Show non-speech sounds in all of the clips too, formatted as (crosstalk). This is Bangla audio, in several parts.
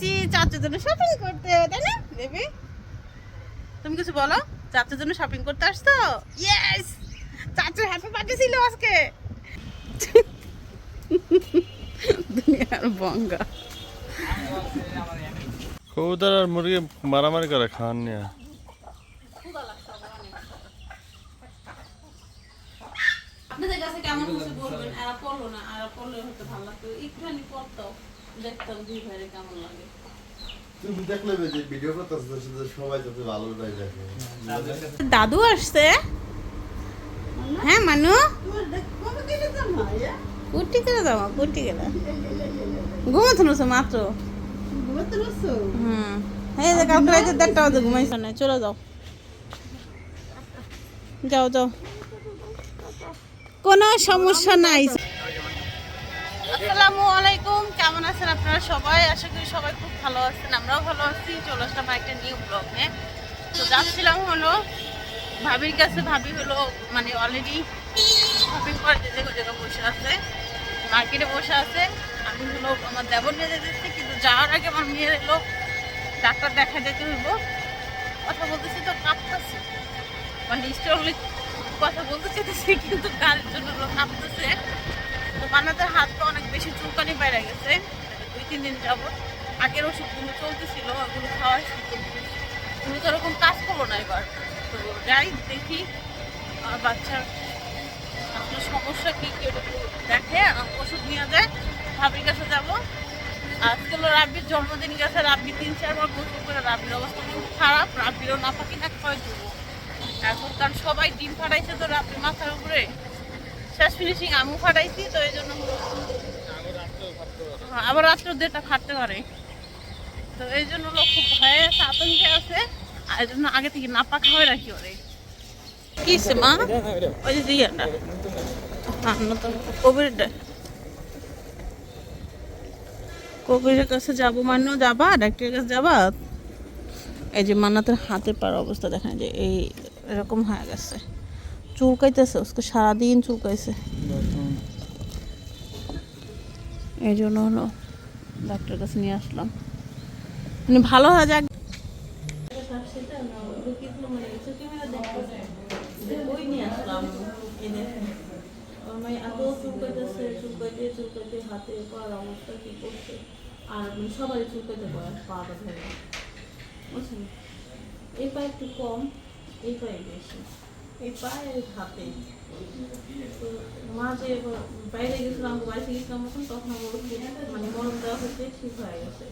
আসছি চাচুর জন্য শপিং করতে তাই না? বেবি তুমি কিছু বলো? চাচুর জন্য শপিং করতে আসছো? ইয়েস চাচুর হ্যাপি পার্টি ছিল আজকে। দুনিয়ার বঙ্গা। কবুতর আর মুরগি মারামারি করে খান নিয়ে। আপনাদের কাছে কেমন হচ্ছে বলবেন? এরা পড়ল না এরা পড়লে হয়তো ভালো লাগতো। একটুখানি পড়তো। দেখতাম দুই ভাইয়ের কেমন লাগে। তুমি দেখলে যে ভিডিও করতেছ সবাই যাতে ভালো নাই দেখে। দাদু আসছে? হ্যাঁ মানু? কুটি করে দাও কুটি করে ঘুমাতে নছো মাত্র? হুম। এই যে কালকে রাতে দেড়টা বাজে ঘুমাইছো না চলে যাও। যাও যাও। কোনো সমস্যা নাই। আসসালামু আলাইকুম। কেমন আছেন আপনারা সবাই? আশা করি সবাই খুব ভালো আছেন, আমরাও ভালো আছি। চলে আসলাম একটা নিউ ব্লগে তো যাচ্ছিলাম হলো, ভাবির কাছে। ভাবি হলো মানে অলরেডি শপিং করে যে জায়গায় বসে আছে মার্কেটে বসে আছে। আমি হলো আমার দেবর নিয়ে যেতেছি কিন্তু যাওয়ার আগে আমার মেয়ের এলো ডাক্তার দেখা যেতে হইব। কথা বলতেছি তো, কাঁপতেছে। মানে স্ট্রংলি কথা বলতে চেতেছি কিন্তু গাড়ির জন্য হলো কাঁপতেছে। তো বানাতে হাত পা অনেক বেশি চুলকানি বাইরে গেছে। দুই, তিন দিন যাব আগের ওষুধগুলো চলতেছিল, ওগুলো খাওয়া শুরু তো ওরকম কাজ করো না এবার। তো যাই, দেখি বাচ্চার আসলে সমস্যা কি কি ওটা দেখে ওষুধ নিয়ে যায়। ভাবির কাছে যাব। আজকে হলো রাব্বির জন্মদিন, গেছে রাব্বি তিন চারবার গোসল করে রাব্বির অবস্থা খুব খারাপ। রাব্বিরও নাপাকি না ক্ষয় দেবো। এখন কারণ সবাই ডিম ফাটাইছে তো রাব্বির মাথার উপরে। শেষ ফিনিশিং আমু ফাটাইছি, তো এই জন্য আবার রাত্রে দেড়টা ফাটতে পারে। তো এই জন্য লোক খুব ভয়ে আছে আতঙ্কে আছে এই জন্য আগে থেকে না পাকা হয়ে রাখি ওরে। কিসে মা? ওই যে জিয়াটা হ্যাঁ নতুন কোভিডটা কবিরের কাছে যাব মান্য যাবা, ডাক্তারের কাছে যাবা? এই যে মান্নাতের হাতের পার অবস্থা দেখেন যে এই এরকম হয়ে গেছে। চুলকাইতেছে ওকে সারাদিন চুলকাইছে। এই জন্য হলো ডাক্তারের কাছে নিয়ে আসলাম। মানে ভালো হয়ে যাক। হাতে পার অবস্থা কি করছে আর সবাই চুলকাইতে পারে পাটা ধরে বুঝছেন এই পা একটু কম এই পায়ে বেশি। এই পায়ে আর হাতে। তো মাঝে এবার বাইরে গেছিলাম, বাড়িতে গেছিলাম তখন তখন আমার মানে মরম দেওয়া হচ্ছে ঠিক হয়ে গেছে।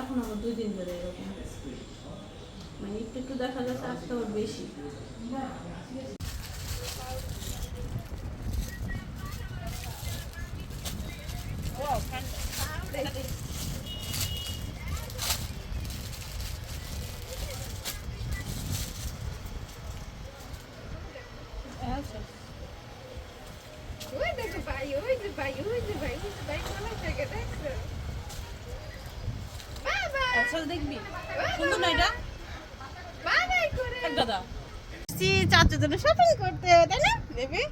এখন আমার দুই দিন ধরে এরকম। মানে একটু একটু দেখা যাচ্ছে, আজকে আবার বেশি ওই দেখো ভাই ওই যে ভাই ওই যে ভাই ওই যে ভাই কোন থেকে দেখছ বাবা! আসলে দেখবি? সুন্দর না এটা? বাবা করে। দাদা। চাচুর জন্য শপিং করতে তাই না? বেবি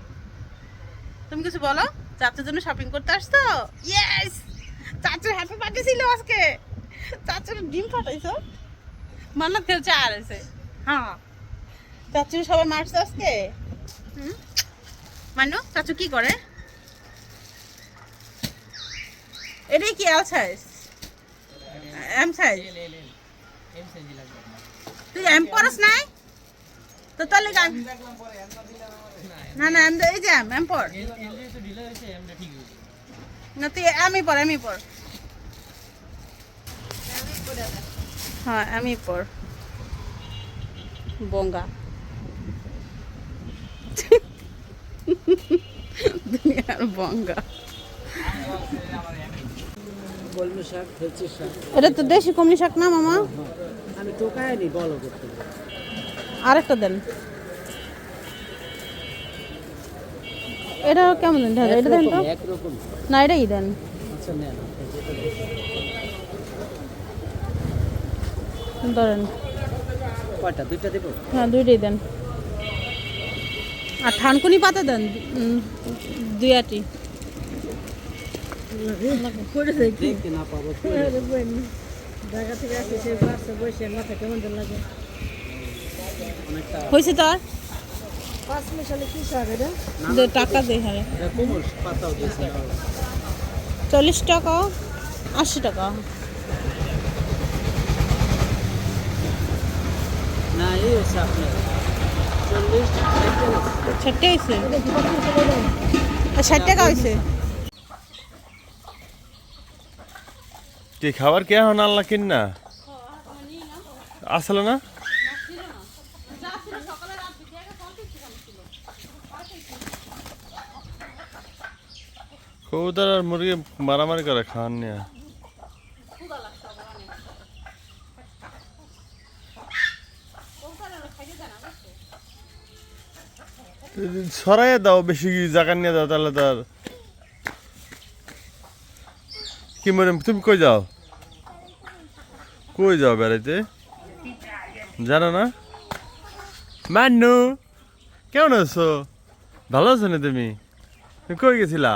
তুমি কিছু বলো? চাচুর জন্য শপিং করতে আসছো? ইয়েস চাচুর হ্যাপি পার্টি ছিল আজকে। চাচুর ডিম ফাটাইছো? মান্নাত খেলছে আর আছে হ্যাঁ। চাচুর সবাই মারছে আজকে? হুম? মানো চাচু কি করে? এটাই কি এল সাইজ এম সাইজ তুই এম পরস নাই? তো তাহলে গান না না। এম এই যে এম এম পর। না তুই আমি পর আমি পর। হ্যাঁ আমি পর। বঙ্গা। দুনিয়ার বঙ্গা। কলমি শাক শাক। এটা তো দেশি কমনি শাক না মামা? আমি তো খাইনি বলো করতে। আরেকটা দেন। এটা কেমন দেন? দাদা? এটা দেন তো। না এটাই দেন। আচ্ছা ধরেন। কয়টা? দুইটা দেবো? হ্যাঁ দুইটাই দেন। আর ঠানকুনি পাতা দেন দুই আটি। না ঢাকা থেকে আসি সে লাগে হয়েছে তোর? পাঁচ মিশালে কি শাক এটা টাকা দে হারে এটা কোমল পাতাও দিয়েছে চল্লিশ টাকা, আশি টাকা। না এই হচ্ছে আপনার চল্লিশ ষাটটা হয়েছে ষাট টাকা হয়েছে। কি খাবার কে এখন আল্লাহ কিন না আসলে না? কবুতর আর মুরগি মারামারি করে খাওয়ান নিয়ে। সরাইয়ে দাও, বেশি জায়গা নিয়ে দাও তাহলে তার কি মনে তুমি কই যাও? কই যাও বেড়াইতে? জানো না? মান্নু, কেমন আছো? ভালো আছো না তুমি? কই গেছিলা?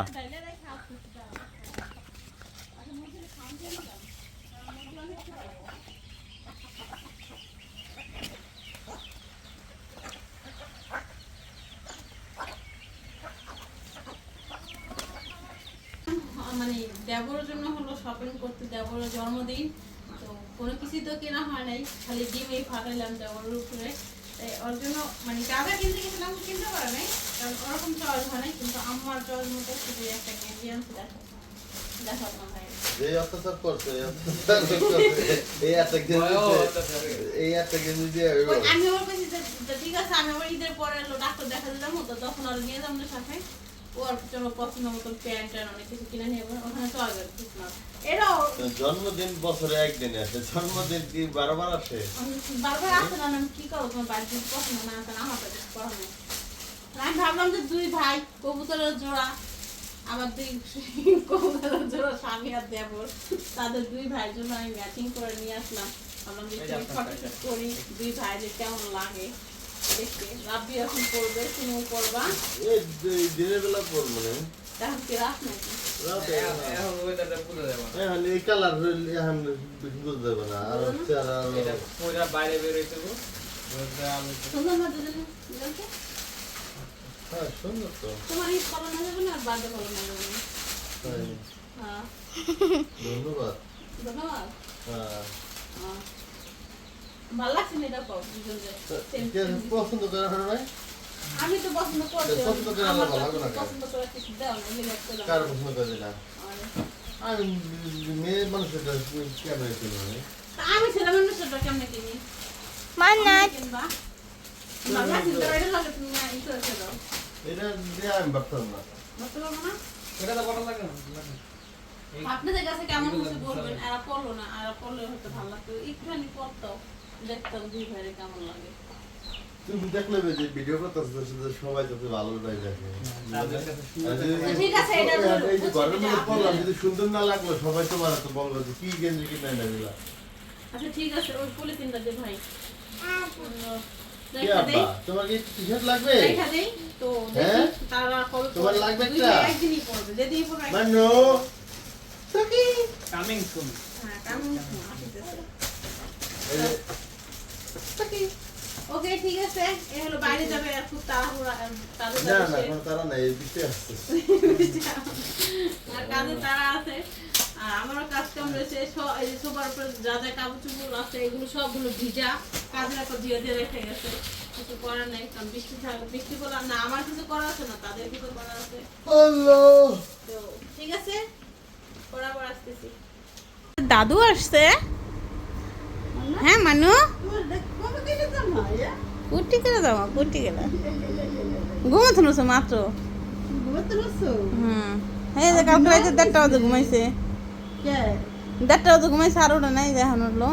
মানে দেবরের জন্য হলো শপিং করতে, দেবরের জন্মদিন। কোনো কিছুই তো কেনা হয় নাই খালি ডিমই ফাটাইলাম দেবরের উপরে। তাই ওর জন্য মানে টাকা কিনতে গেছিলাম কিনতে পারে নাই কারণ ওরকম চয়েস হয় নাই কিন্তু আমার চয়েস মতো শুধু একটা গেঞ্জি আনছি দেখো দেখো তোমার ভাই এই অত্যাচার করছে এই অত্যাচার করছে এই একটা গেঞ্জি এই একটা গেঞ্জি দিয়ে আমি ওর কাছে ঠিক আছে আমি আবার ঈদের পরে এলো ডাক্তার দেখা দিলাম তো তখন ওর নিয়ে যাব সাথে। ওর জন্য পছন্দ মতন প্যান্ট ট্যান্ট অনেক কিছু কিনে নিয়ে ওখানে চলে যাবে ক্রিসমাস জন্মদিন বছরে একদিন আসে জন্মদিন কি বারবার আসে? বারবার আসে না আমি কি করব তোমার বাড়িতে যদি পছন্দ না আসে আমার কাছে করার নেই। আমি ভাবলাম যে দুই ভাই কবুতরের জোড়া আমার দুই (laughs) কবুতরের জোড়া স্বামী আর দেবর। তাদের দুই ভাইয়ের জন্য আমি ম্যাচিং করে নিয়ে আসলাম। ভাবলাম যে ফটোশুট করি দুই ভাই যে কেমন লাগে। দেখতে রাব্বি এখন করবা এই দিনের বেলা পড়ব না। এখন রাত নাকি? রাতে এখন এই কালার এখন বুঝতে দেবো না আর হচ্ছে আর আর- বাইরে সুন্দর না দুজনে? হ্যাঁ সুন্দর তো। তোমার ঈদ পালন হয়ে যাবে না আর বার্থডে পালন হয়ে যাবে? হ্যাঁ, হ্যাঁ। ধন্যবাদ। ধন্যবাদ। হ্যাঁ। আহ, ভালো লাগছে না এটা পাও? দুজনকে Same, কে same. পছন্দ করে নাই আমি তো পছন্দ করছি পছন্দ করে আমার আলাদা ভালো না পছন্দ করে কিছু দাও না মিলে করলাম কার পছন্দ করে না আমি মেয়ে মানুষের কেমন কিনবো আমি? ছিলাম এমনি সেটা কিনি? মান্নাত। কিনবা? ভালো লাগছে তো এটা লাগে তুমি না ই করে দাও। এটা দিয়ে আমি ভাবতাম না। বুঝতে পারব না? আপনাদের কাছে কেমন হচ্ছে বলবেন? এরা পড়ল না এরা পড়লে হয়তো ভালো লাগতো। একটুখানি পড়তো দেখতাম দুই ভাইয়ের কেমন লাগে। তুমি দেখলে যে ভিডিও করতেছ সবাই যাতে ভালো দেখে। ঠিক আছে, এটা এই যে ঘরের মধ্যে পড়লাম যদি সুন্দর না লাগল সবাই তোমার তো বলব যে কি গেঞ্জি কিনে না দিলা। আচ্ছা ঠিক আছে ওই পলিথিনটা দে ভাই। কি তোমার কি টি-শার্ট লাগবে? দেখা দেই তো হ্যাঁ? দেখি তারা কবে তোমার লাগবে একটা? একদিনই পড়বে যেদিনই পড়বে একদিন- সকি কামিং সুন হ্যাঁ কেমন আসিতেছে। এই যে, সকি ওকে ঠিক আছে। এ হলো বাইরে যাবে আর খুব তাড়াহুড়া তাদের না না কোনো তারা নাই এই আসছে। (laughs) আর কাজে তারা আছে। আমারও কাজ কাম রয়েছে এই যে সোফার উপরে যা যা কাপড় চুপড় আছে এগুলো সবগুলো ভিজা। কাজের একটা ধীরে ধীরে রেখে গেছে। কিছু করার নেই কারণ বৃষ্টি থাকবে বৃষ্টি না আমার কিছু আছে না তাদের কিছু আছে। তো ঠিক আছে? বরাবর আসতেছি দাদু আসছে? হ্যাঁ মানু? কুটি করে দাও কুটি করে ঘুমাতে মাত্র? হুম। এই যে কালকে রাতে দেড়টা বাজে ঘুমাইছে। দেড়টা বাজে ঘুমাইছে আর ওটা নাই দেখানো হলো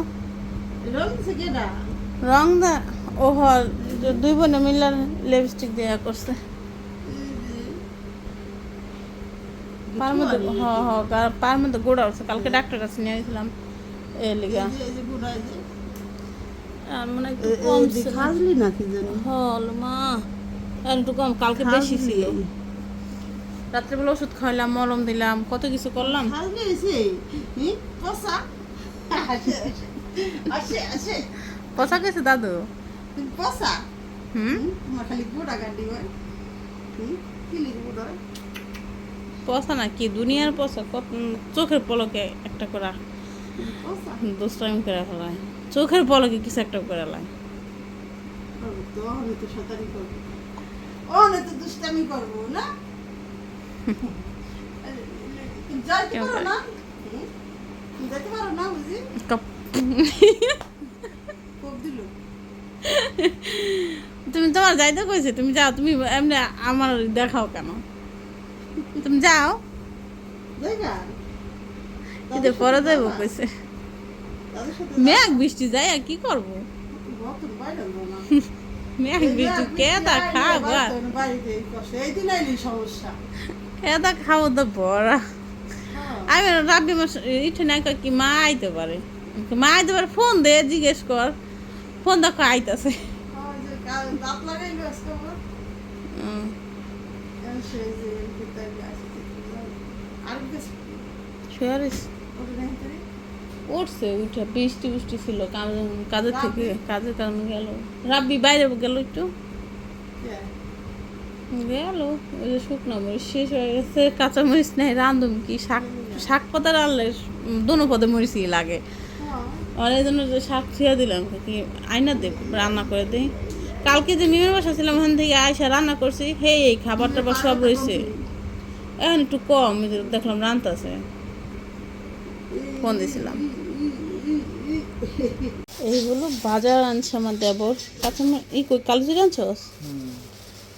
রং দা ও হ দুই বোনে মিলার লিপস্টিক দেয়া করছে। পার মধ্যে হ হ পার মধ্যে গোড়া কালকে ডাক্তার কাছে নিয়ে গেছিলাম। এ লিগা। মনে একটু কমছে খাজলি নাকি জানি? হল মা একটু কম কালকে বেশি ছিল। রাত্রেবেলা ওষুধ খাইলাম মলম দিলাম কত কিছু করলাম। পচা? পচা গেছে দাদু? পসা হুম? পচা না কি দুনিয়ার পচা চোখের পলকে একটা করে। পসা করে ফেলায় চোখের পলকে কিছু একটা করে (laughs) (laughs) দিল। (laughs) তুমি তোমার যাইতে কইছে তুমি যাও তুমি এমনি আমার দেখাও কেন? তুমি যাও। পরে যাইব? কইছে। মেঘ বৃষ্টি যায় আর কি করব? মেঘ বৃষ্টি কে দা খাব আর? বাড়িতে কষ্ট এই দিন আইলি সমস্যা কে দা খাব তো বড়া। আমি রাব্বি মাস ইঠে নাই কি মা আইতে পারে। মা আইতে পারে ফোন দে জিজ্ঞেস কর। ফোন দেখো আইতাছে। যে উঠছে, উঠে বৃষ্টি বৃষ্টি ছিল কাজ- কাজের থেকে, কাজের কারণে গেল। রাব্বি বাইরে গেল একটু। গেল, ওই যে শুকনো মরিচ শেষ হয়ে গেছে কাঁচা মরিচ নেই রান্ধুম কি? শাক শাক পাতা রানলে দোনো পদে মরিচই লাগে। আর এই জন্য যে শাক ছিঁড়ে দিলাম, কি আয়না দে, রান্না করে দিই। কালকে যে মিমের বাসা ছিলাম, ওখান থেকে আয়সা রান্না করছি হে এই খাবার টাবার সব রয়েছে। এখন একটু কম দেখলাম রান্তাছে ফোন দিছিলাম এইগুলো বাজার আনছে আমার দেবর। কাঁচা মরিচ- এই কই কালো জিরে আনছস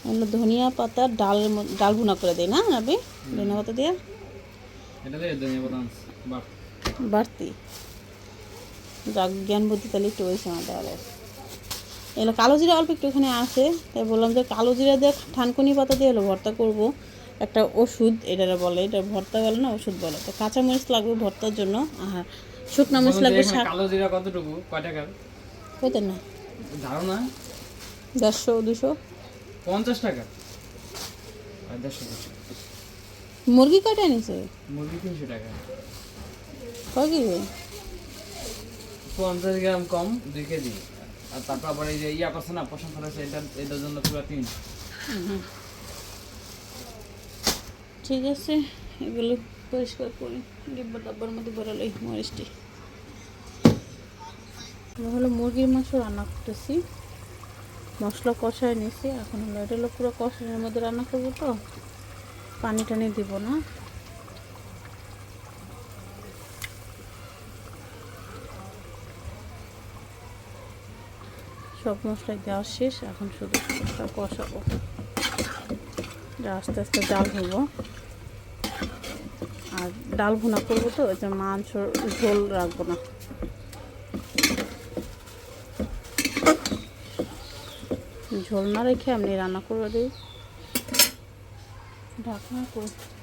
এগুলো ধনিয়া পাতা মধ্যে ডাল ভুনা করে দিই না রাবি ধনিয়া পাতা দিয়ে? দিয়ে বাড়তি। যাক জ্ঞান বুদ্ধি তাহলে একটু হয়েছে আমাদের আরও এগুলো কালো জিরা অল্প একটুখানি আছে। তাই বললাম যে কালো জিরা দিয়ে ঠানকুনি পাতা দিয়ে হলো ভর্তা করব। একটা ওষুধ এটা বলে এটা ভর্তা বলে না ওষুধ বলে। তো কাঁচামরিচ লাগবে ভর্তার জন্য। আর শুকনো মরিচ লাগবে শাক কালো জিরা কতটুকু? কয় টাকার হইতেন না? ধারণা? দেড়শো দুশো? পঞ্চাশ টাকা। দেড়শো মুরগি কয়টা নিছে মুরগি তিনশো টাকা। কয় কেজি? পঞ্চাশ গ্রাম কম দুই কেজি। আর তারপর আবার এই যে ইয়া করছে না পছন্দ করেছে এটা এটার জন্য পুরো তিন। ঠিক আছে এগুলো পরিষ্কার করি। ডিব্বা ডাব্বার মধ্যে বেরোলেই মরিচটি। হলো মুরগির মাংস রান্না করতেছি। মশলা কষায় নিছি, এখন হলো এটা হলো পুরো কষানোর মধ্যে রান্না করব তো। পানি টানি দিব না। সব মশলাই দেওয়া শেষ, এখন শুধু কষাবো। আস্তে আস্তে জাল হব আর ডাল ভুনা করব তো যে মাংস ঝোল রাখব না। ঝোল না রেখে আপনি রান্না করে দিই ঢাকনা করে দেয়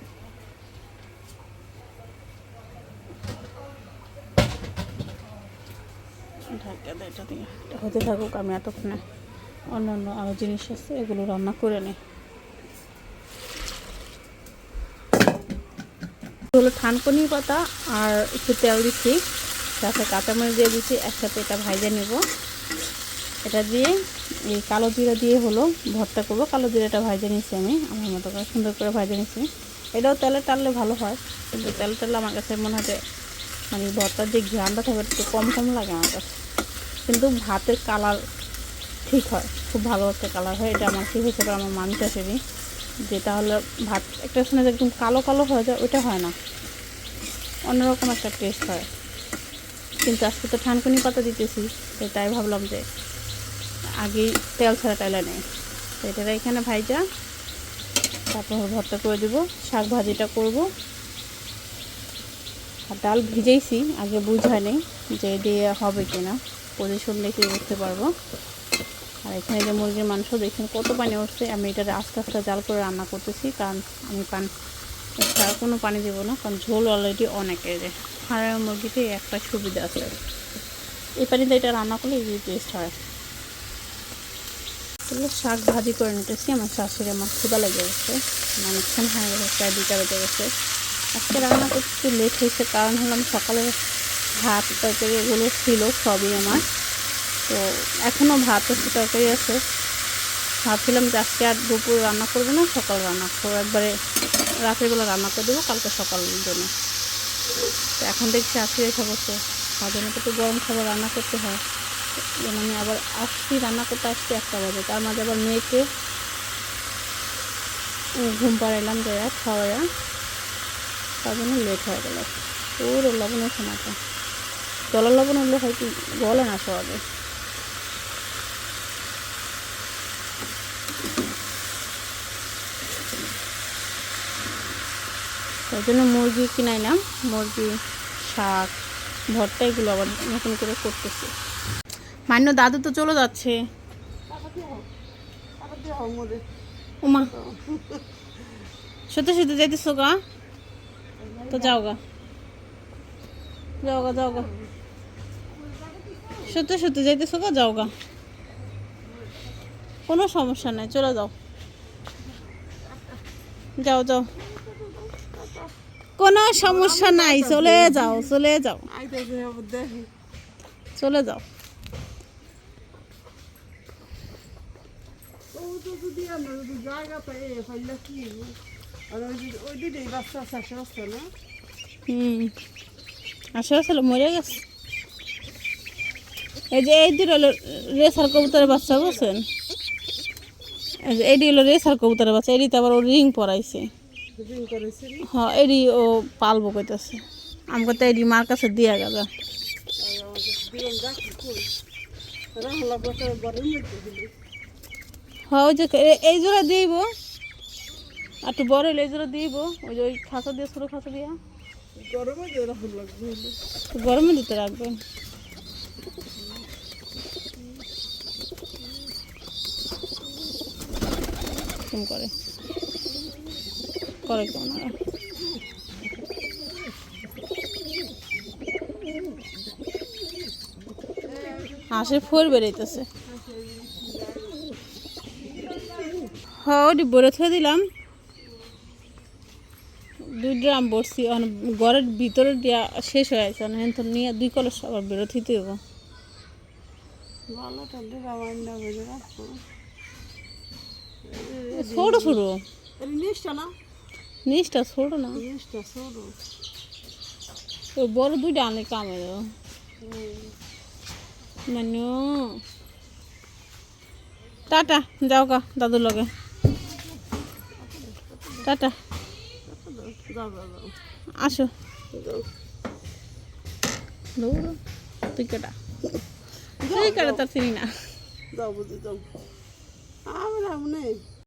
হতে থাকুক, আমি এতক্ষণে অন্যান্য আরও জিনিস আছে, এগুলো রান্না করে নিই। হলো থানকুনি পাতা আর একটু তেল দিচ্ছি। সাথে কাঁচামরিচ দিয়ে দিচ্ছি, একসাথে এটা ভাইজে নেব। এটা দিয়ে এই কালো জিরা দিয়ে হলো ভর্তা করব। কালো জিরাটা ভাইজে নিচ্ছি আমি, আমার মতো করে সুন্দর করে ভাইজে নিচ্ছি। এটাও তেলে টাললে ভালো হয়, কিন্তু তেল টাললে আমার কাছে মনে হয় যে মানে ভর্তার যে ঘ্রানটা থাকবে একটু কম কম লাগে আমার কাছে। কিন্তু ভাতের কালার ঠিক হয়, খুব ভালো একটা কালার হয়, এটা আমার কি হয়েছে বা আমার মামি চাষেরই যেটা হলো ভাত। একটা সময় একদম কালো কালো হয়ে যায়, ওইটা হয় না। অন্যরকম একটা টেস্ট হয়। কিন্তু আজকে তো ঠানকুনি পাতা দিতেছি, তো তাই ভাবলাম যে আগেই তেল ছাড়া টাইলা নেই। তো এটা এখানে ভাইজা। তারপর ভর্তা করে দেবো, শাক ভাজিটা করব। আর ডাল ভিজেইছি, আগে বুঝায় নেই যে দিয়ে হবে কিনা। পজিশন দেখে বুঝতে পারব। আর এখানে যে মুরগির মাংস দেখছেন কত পানি উঠছে, আমি এটা আস্তে আস্তে জাল করে রান্না করতেছি, কারণ আমি পান ছাড়া কোনো পানি দেবো না, কারণ ঝোল অলরেডি অনেক এই যে হাড়ের মুরগিতে একটা সুবিধা আছে। এই পানিতে এটা রান্না করলে এই টেস্ট হয়। তাহলে শাক ভাজি করে নিতেছি, আমার শাশুড়ি আমার ক্ষুদা লেগে গেছে। অনেকক্ষণ হয়ে গেছে, প্রায় দুটা বেজে গেছে। আজকে রান্না করতে একটু লেট হয়েছে, কারণ হলো আমি সকালে ভাত, তরকারি, এগুলো ছিল সবই আমার। তো এখনও ভাত আছে তরকারি আছে। ভাবছিলাম যে আজকে আর দুপুর রান্না করব না, সকাল রান্না করব। একবারে রাতের বেলা রান্না করে দেবো, কালকে সকালের জন্য। তো এখন দেখছি আজকে এসে বসে তার জন্য তো একটু গরম খাবার রান্না করতে হয়। আমি আবার আসছি রান্না করতে, আসছি একটা বাজে। তার মাঝে আবার মেয়েকে ঘুম পাড়াইলাম যাইয়া খাওয়াইয়া, তার জন্য লেট হয়ে গেল। পুরো লবণের সময়টা। জলের লবণ হলে হয়তো গলে না সহজে। তাই জন্য মুরগি কিনাইলাম মুরগি, শাক, ভর্তা এগুলো আবার নতুন করে করতেছি। মান্য দাদু তো চলে যাচ্ছে। উমা। সত্যি সত্যি যাইতেছো গা? তো যাও গা। যাও গা যাও গা। সত্যি সত্যি যাইতেছো গা? যাও গা। কোনো সমস্যা নাই, চলে যাও। যাও যাও। কোনো সমস্যা নাই চলে যাও চলে যাও। চলে যাও। হুম। আসলে মরে গেছে। এই যে এই দুটো হলো রেসার কবুতরের বাচ্চা বুঝছেন? এই হলো রেসার কবুতরের বাচ্চা এডি তো আবার ও রিং পরাইছে। হ্যাঁ এডি ও পালবো কইতেছে। আমাকে তো এডি মার কাছে দিয়া গেল। হ্যাঁ ওই যে এই জোড়া দিব। একটু বড় হলে এই জোড়া দিব। ওই যে ওই খাঁচা দিয়ে, ছোটো খাঁচা দিয়া। তো গরমে দিতে রাখবেন। করে। করে ওরা? হাঁসের ফোর বেরোইতেছে হ্যাঁ ওটি বলে থয়ে দিলাম। দুই ড্রাম বসছি ঘরের ভিতরে দিয়া শেষ হয়ে আছে তো নিয়ে দুই কলস আবার বেরো থইতে হব ছোট ছোট। নিচটা ছোট না? তো বড় দুইটা আনলে কামে মানু টাটা যাও গা দাদুর লগে। টাটা। আসো। তুই কেটা? তুই কেটা তার চিনি না? যাও বুঝি যাও। আমরা নেই।